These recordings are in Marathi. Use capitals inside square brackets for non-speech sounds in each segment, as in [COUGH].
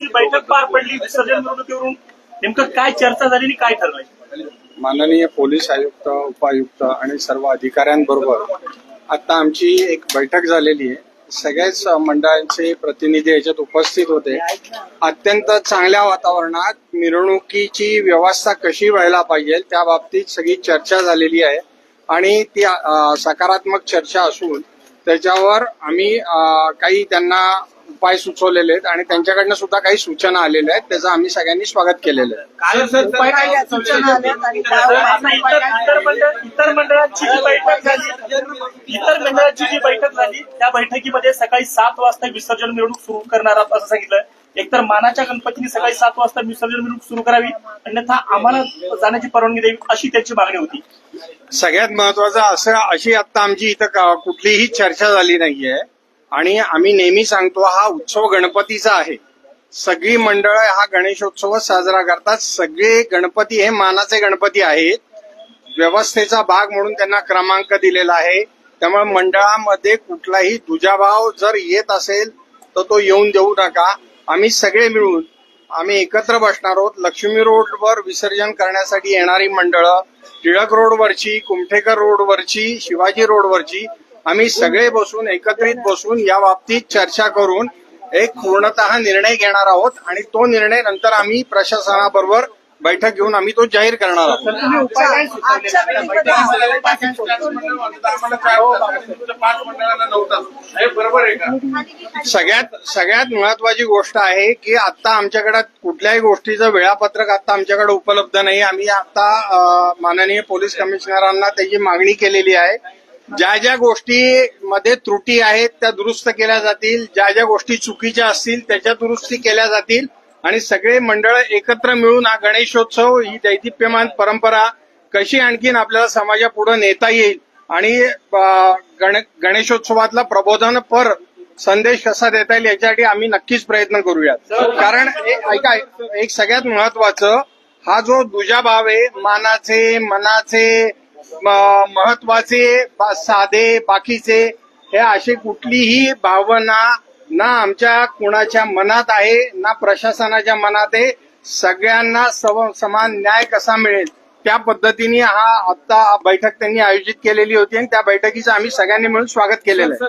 बैठक पार पडली विसर्जन मिरवणुकीवरून. नेमकं काय चर्चा झाली आणि काय ठरलं माननीय पोलीस आयुक्त उपायुक्त आणि सर्व अधिकाऱ्यांबरोबर आता आमची एक बैठक झालेली आहे. सगळ्याच मंडळांचे प्रतिनिधी याच्यात उपस्थित होते. अत्यंत चांगल्या वातावरणात मिरवणुकीची व्यवस्था कशी व्हायला पाहिजे त्या बाबतीत सगळी चर्चा झालेली आहे. आणि ती सकारात्मक चर्चा असून त्याच्यावर आम्ही काही त्यांना उपाय सुचवलेले आहेत आणि त्यांच्याकडनं सुद्धा काही सूचना आलेल्या आहेत. त्याचं आम्ही सगळ्यांनी स्वागत केलेलं आहे. बैठक झाली इतर मंडळाची जी बैठक झाली त्या बैठकीमध्ये सकाळी सात वाजता विसर्जन मिरवणूक सुरू करणार आहोत असं सांगितलं एकतर मानाच्या गणपतीने सकाळी सात वाजता विसर्जन मिरवणूक सुरू करावी अन्यथा आम्हाला जाण्याची परवानगी द्यावी अशी त्यांची मागणी होती. सगळ्यात महत्वाचं असं अशी आता आमची इथं कुठलीही चर्चा झाली नाहीये. आणि आम्ही नेहमी सांगतो हा उत्सव गणपतीचा आहे. सगळी मंडळ हा गणेशोत्सव साजरा करतात. सगळे गणपती हे मानाचे गणपती आहेत. व्यवस्थेचा भाग म्हणून त्यांना क्रमांक दिलेला आहे. त्यामुळे मंडळामध्ये कुठलाही दुजाभाव जर येत असेल तर तो येऊन देऊ नका. आम्ही सगळे मिळून आम्ही एकत्र बसणार आहोत. लक्ष्मी रोडवर विसर्जन करण्यासाठी येणारी मंडळं टिळक रोडवरची कुमठेकर रोडवरची शिवाजी रोडवरची आम्ही सगळे बसून एकत्रित बसून या बाबतीत चर्चा करून एक पूर्णतः निर्णय घेणार आहोत आणि तो निर्णय नंतर आम्ही प्रशासनाबरोबर बैठक घेऊन आम्ही तो जाहीर करणार आहोत. सगळ्यात सगळ्यात महत्वाची गोष्ट आहे की आता आमच्याकडे कुठल्याही गोष्टीचं वेळापत्रक आता आमच्याकडे उपलब्ध नाही. आम्ही आता माननीय पोलीस कमिशनरांना त्याची मागणी केलेली आहे ज्या ज्या गोष्टी मध्ये त्रुटी आहेत त्या दुरुस्त केल्या जातील. ज्या ज्या गोष्टी चुकीच्या असतील त्याच्या दुरुस्ती केल्या जातील. आणि सगळे मंडळ एकत्र मिळून हा गणेशोत्सव ही दैदिप्यमान परंपरा कशी आणखीन आपल्याला समाजापुढे नेता येईल आणि गण गणेशोत्सवातला प्रबोधन पर संदेश कसा देता येईल याच्यासाठी आम्ही नक्कीच प्रयत्न करूयात. कारण ऐका एक सगळ्यात महत्वाचं हा जो दुजाभाव आहे मानाचे मनाचे महत्त्वाचे बा- साधे बाकीचे हे अशी कुठलीही भावना ना आमच्या कुणाच्या मनात आहे ना प्रशासनाच्या मनात आहे. सगळ्यांना सव समान न्याय कसा मिळेल? त्या पद्धतीने हा आता बैठक त्यांनी आयोजित केलेली होती आणि त्या बैठकीचं आम्ही सगळ्यांनी मिळून स्वागत केलेलं आहे?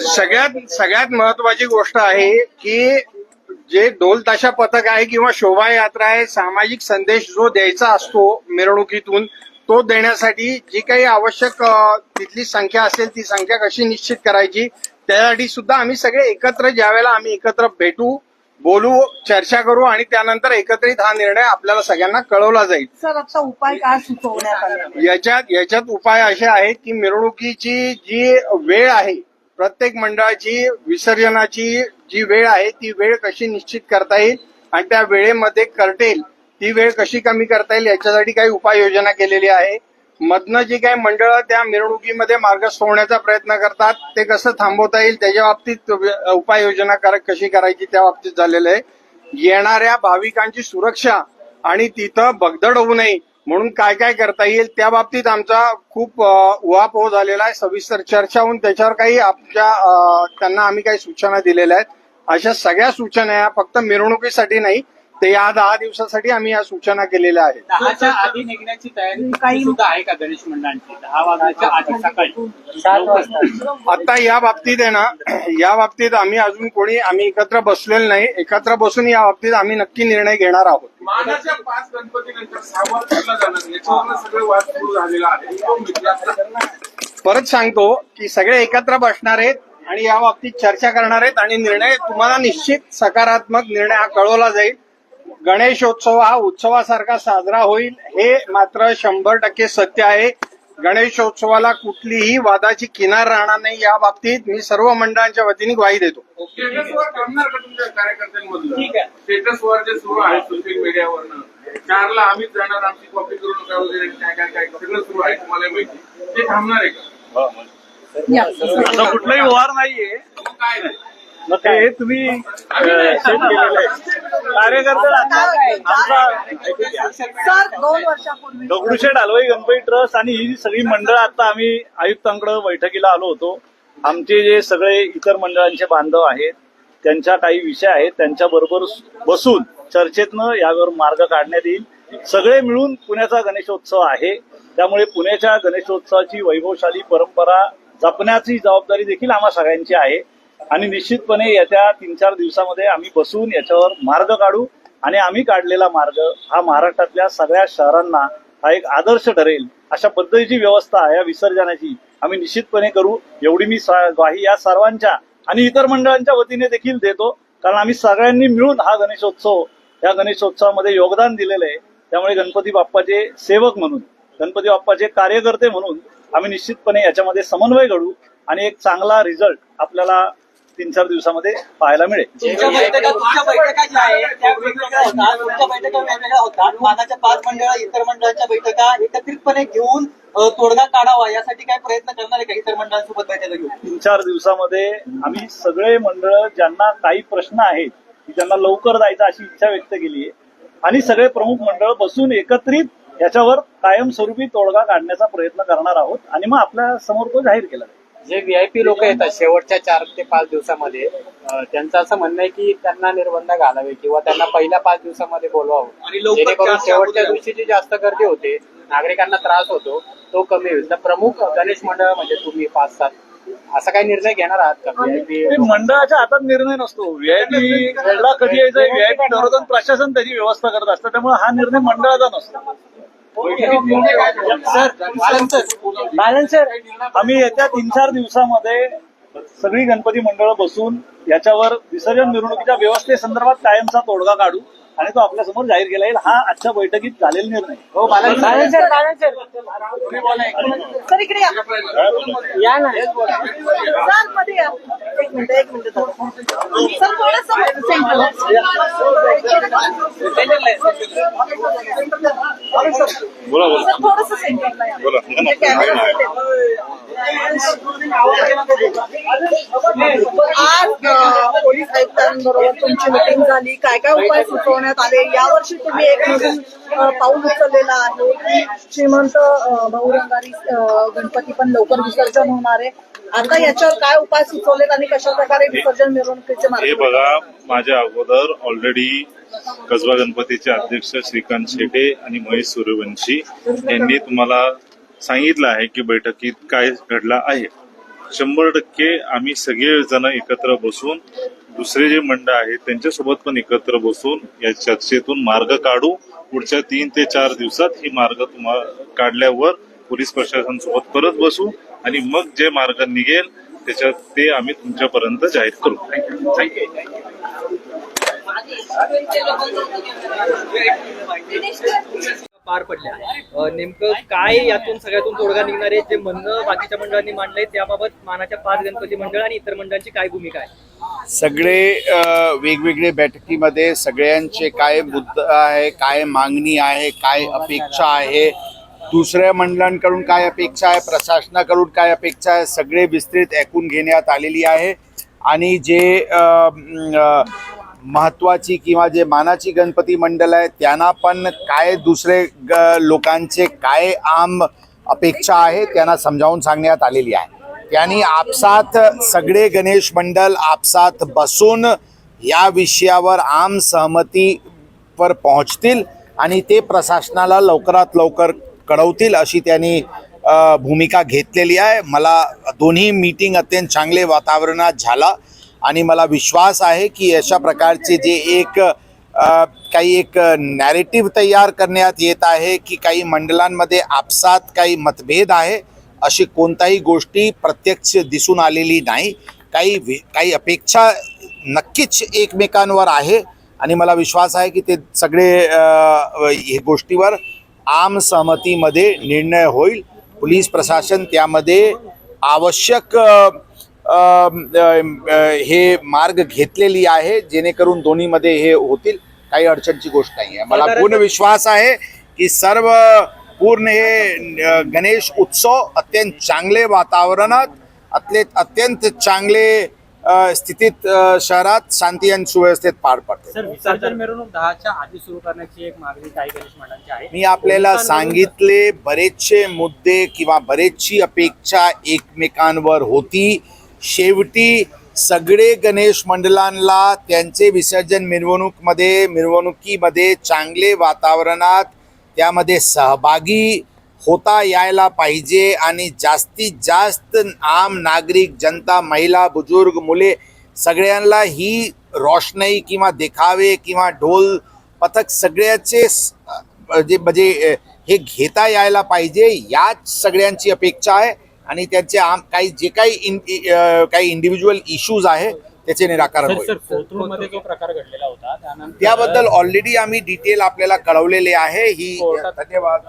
सगळ्यात सगळ्यात महत्वाची गोष्ट आहे की जे ढोल ताशा पथक आहे किंवा शोभायात्रा आहे सामाजिक संदेश जो द्यायचा असतो मिरवणुकीतून तो देण्यासाठी जी काही आवश्यक तिथली संख्या असेल ती संख्या कशी निश्चित करायची त्यासाठी सुद्धा आम्ही सगळे एकत्र ज्यावेळेला आम्ही एकत्र भेटू बोलू चर्चा करू आणि त्यानंतर एकत्रित हा निर्णय आपल्याला सगळ्यांना कळवला जाईल. सर आता उपाय काय सुचवण्यात याच्यात याच्यात उपाय असे आहेत की मिरवणुकीची जी वेळ आहे प्रत्येक मंडळाची विसर्जनाची जी वेळ आहे ती वेळ कशी निश्चित करता येईल आणि त्या वेळेमध्ये करटेल ती वेळ कशी कमी करता येईल याच्यासाठी काही उपाययोजना केलेली आहे. मधनं जी काही मंडळं त्या मिरवणुकीमध्ये मार्गस्थ होण्याचा प्रयत्न करतात ते कसं थांबवता येईल त्याच्या बाबतीत उपाययोजना कर- कशी करायची त्या बाबतीत झालेलं आहे. येणाऱ्या भाविकांची सुरक्षा आणि तिथं बगदड होऊ नये म्हणून काय काय करता येईल त्या बाबतीत आमचा खूप उहापोह हो झालेला आहे. सविस्तर चर्चा होऊन त्याच्यावर काही आमच्या त्यांना आम्ही काही सूचना दिलेल्या आहेत. अशा सगळ्या सूचना या फक्त मिरवणुकीसाठी नाही ते या दहा दिवसासाठी आम्ही या सूचना केलेल्या आहेत. दहाच्या आधी निघण्याची तयारी काही- सुद्धा आहे का गणेश मंडळांची? दहा वाजण्याच्या आधी सकाळी. सात वाजता आता या बाबतीत आहे ना [CLEARS THROAT] या बाबतीत आम्ही अजून कोणी आम्ही एकत्र बसलेलो नाही. एकत्र बसून या बाबतीत आम्ही नक्की निर्णय घेणार आहोत. मानाच्या पाच गणपती नंतर सहावा ठरला जाणार याच्यावर सगळे वाद सुरू झालेला आहे. तो मित्रांचा परत सांगतो की सगळे एकत्र बसणार आहेत आणि या बाबतीत चर्चा करणार आहेत आणि निर्णय तुम्हाला निश्चित सकारात्मक निर्णय हा कळवला जाईल. गणेशोत्सव हा उत्सवासारखा साजरा होईल हे मात्र शंभर टक्के सत्य आहे. गणेशोत्सवाला कुठलीही वादाची किनार राहणार नाही. या बाबतीत मी सर्व मंडळांच्या वतीने ग्वाही देतो. स्टेटसवर करणार का तुमच्या कार्यकर्त्यांमधलं? ठीक आहे. स्टेटसवर जे सुरू आहे सोशल मीडियावरनं चारला आम्हीच जाणार आमची कॉपी करू नका वगैरे काय काय काय सगळं सुरू आहे तुम्हाला माहिती. ते थांबणार आहे का? आता कुठलाही व्यवहार नाहीये. काय? मग ते तुम्ही सर दोन वर्षापूर्वी दगडूशेठ हलवाई गणपती ट्रस्ट आणि ही सगळी मंडळ आता आम्ही आयुक्तांकडे बैठकीला आलो होतो. आमचे जे सगळे इतर मंडळांचे बांधव आहेत त्यांच्या काही विषय आहेत त्यांच्याबरोबर बसून चर्चेतनं यावर मार्ग काढण्यात येईल. सगळे मिळून पुण्याचा गणेशोत्सव आहे. त्यामुळे पुण्याच्या गणेशोत्सवाची वैभवशाली परंपरा जपण्याची जबाबदारी देखील आम्हा सगळ्यांची आहे. आणि निश्चितपणे येत्या तीन चार दिवसामध्ये आम्ही बसून याच्यावर मार्ग काढू आणि आम्ही काढलेला मार्ग हा महाराष्ट्रातल्या सगळ्या शहरांना हा एक आदर्श ठरेल अशा पद्धतीची व्यवस्था या विसर्जनाची आम्ही निश्चितपणे करू. एवढी मी ग्वाही या सर्वांच्या आणि इतर मंडळांच्या वतीने देखील देतो. कारण आम्ही सगळ्यांनी मिळून हा गणेशोत्सव या गणेशोत्सवामध्ये योगदान दिलेलं आहे. त्यामुळे गणपती बाप्पाचे सेवक म्हणून गणपती बाप्पाचे कार्यकर्ते म्हणून आम्ही निश्चितपणे याच्यामध्ये समन्वय घडू आणि एक चांगला रिझल्ट आपल्याला तीन चार दिवसामध्ये पाहायला मिळेल. तुमच्या बैठका तुमच्या बैठका ज्या आहेत त्या वेगवेगळ्या होतात. तुमच्या बैठका वेगवेगळ्या होतात. मानाच्या पाच मंडळ इतर मंडळांच्या बैठका एकत्रितपणे घेऊन अ, तोडगा काढावा यासाठी काय प्रयत्न करणार आहे का इतर मंडळांसोबत बैठका घेऊन? तीन चार दिवसामध्ये आम्ही सगळे मंडळ ज्यांना काही प्रश्न आहेत की त्यांना लवकर जायचं अशी इच्छा व्यक्त केली आहे आणि सगळे प्रमुख मंडळ बसून एकत्रित याच्यावर कायमस्वरूपी तोडगा काढण्याचा प्रयत्न करणार आहोत. आणि मग आपल्यासमोर तो जाहीर केला जाईल. जे व्हीआयपी लोक येतात शेवटच्या चार ते पाच दिवसामध्ये त्यांचं असं म्हणणं आहे की त्यांना निर्बंध घालावे किंवा त्यांना पहिल्या पाच दिवसामध्ये बोलवावं. जेणेकरून शेवटच्या. दिवशी जी जास्त गर्दी होते नागरिकांना त्रास होतो तो कमी होईल. तर प्रमुख गणेश मंडळ म्हणजे तुम्ही पाच सात असा काही निर्णय घेणार आहात का? व्हीआयपी मंडळाच्या हातात निर्णय नसतो. व्हीआयपी [LAUGHS] कधी यायचं व्हीआयपी ठरवतं आणि प्रशासन त्याची व्यवस्था करत असतं. त्यामुळे हा निर्णय मंडळाचा नसतो. आम्ही येत्या तीन चार दिवसामध्ये सगळी गणपती मंडळ बसून याच्यावर विसर्जन मिरवणुकीच्या व्यवस्थेसंदर्भात कायमचा तोडगा काढू आणि तो आपल्यासमोर जाहीर केला येईल हा आजच्या बैठकीत झालेला निर्णय. हो सर. सर इकडे या. ना. सरमध्ये या. एक मिनिट एक मिनिट सर थोडस बोला बोला. म्हणजे आज पोलीस आयुक्तांबरोबर तुमची मिटिंग झाली. काय काय उपाय सुचवण्यात आले? यावर्षी तुम्ही एक नवीन पाऊल उचललेलं आहे की श्रीमंत अं, गणपती पण लवकर विसर्जन होणार आहे. आता याच्यावर काय उपाय सुचवलेत आणि कशा प्रकारे विसर्जन मिरवणुकीचे हे बघा माझ्या अगोदर ऑलरेडी कसबा गणपतीचे अध्यक्ष श्रीकांत शेटे आणि महेश सूर्यवंशी यांनी तुम्हाला सांगितलं आहे की बैठकीत काय घडलं आहे. शंभर टक्के आम्ही सगळे जण एकत्र बसून दुसरे जे मंडळ आहेत त्यांच्यासोबत पण एकत्र बसून या चर्चेतून मार्ग काढू. पुढच्या तीन ते चार दिवसात ही मार्ग तुम्हाला काढल्यावर पोलीस प्रशासन सोबत परत बसू आणि मग जे मार्ग निघेल त्याच्यात ते आम्ही तुमच्यापर्यंत जाहीर करू. थँक्यू पार पडल्या नेमकं काय यातून सगळ्यातून तोडगा निघणार आहे जे म्हणणं बाकीच्या मंडळांनी मांडलंय त्याबाबत मानाच्या पाच गणपती मंडळ आणि इतर मंडळांची काय भूमिका आहे? सगळे वेगवेगळे बैठकीमध्ये सगळ्यांचे काय मुद्दा आहे काय मागणी आहे काय अपेक्षा आहे दुसऱ्या मंडळांकडून काय अपेक्षा आहे प्रशासनाकडून काय अपेक्षा आहे सगळे विस्तृत ऐकून घेण्यात आलेली आहे. आणि जे महत्त्वाची महत्वाची किंवा जे मानाची गणपती मंडळ आहे त्यांना पण काय दुसरे ग- लोकांचे काय आम अपेक्षा आहे त्यांना समजावून सांगण्यात आलेली आहे. त्यांनी आपसात सगळे गणेश मंडळ आपसात बसून या विषयावर आम सहमतीवर पोहोचतील आणि ते प्रशासनाला लवकरात लवकर कळवतील अशी त्यांनी भूमिका घेतलेली आहे. मला दोन्ही मीटिंग अत्यंत चांगले वातावरणात झाला. आणि मला विश्वास आहे की अशा प्रकारचे जे एक काही एक नॅरेटिव्ह तयार करण्यात येत आहे की काही मंडळांमध्ये आपसात काही मतभेद आहे अशी कोणताही गोष्टी प्रत्यक्ष दिसून आलेली नाही. काही काही अपेक्षा नक्कीच एकमेकांवर आहे आणि मला विश्वास आहे की ते सगळे हे गोष्टीवर आम सहमतीमध्ये निर्णय होईल. पोलीस प्रशासन त्यामध्ये आवश्यक हे मार्ग घेतलेली आहे जेणेकरून दोन्हीमध्ये हे होतील. काही अडचणची गोष्ट नाही आहे मला पूर्ण विश्वास आहे की सर्व पूर्ण हे गणेश उत्सव अत्यंत चांगले वातावरणात अत्यंत अत्यंत चांगले स्थितीत शहरात शांती आणि सुव्यवस्थेत पार पडते. सर विसर्जन मिरवणूक दहाच्या आधी सुरू करण्याची एक मागणी काही गणेश मंडळांची आहे. मी आपल्याला सांगितले बरेचसे मुद्दे किंवा बरेचशी अपेक्षा एकमेकांवर होती. शेवटी सगळे गणेश मंडळांना त्यांचे विसर्जन मिरवणूकमध्ये मिरवणुकीमध्ये चांगले वातावरणात त्यामध्ये सहभागी होता यायला पाहिजे आणि जास्तीत जास्त आम नागरिक जनता महिला बुजुर्ग मुले सगळ्यांना ही रोषणाई किंवा देखावे किंवा ढोल पथक सगळ्याचे जे म्हणजे हे घेता यायला पाहिजे याच सगळ्यांची अपेक्षा आहे. आणि त्यांचे आम काही जे काही इन काही इंडिव्हिज्युअल इश्यूज आहे त्याचे निराकरण होईल. कोथरूडमध्ये जो प्रकार घडलेला होता त्यानंतर त्याबद्दल ऑलरेडी आम्ही डिटेल आपल्याला कळवलेले आहे. ही धन्यवाद.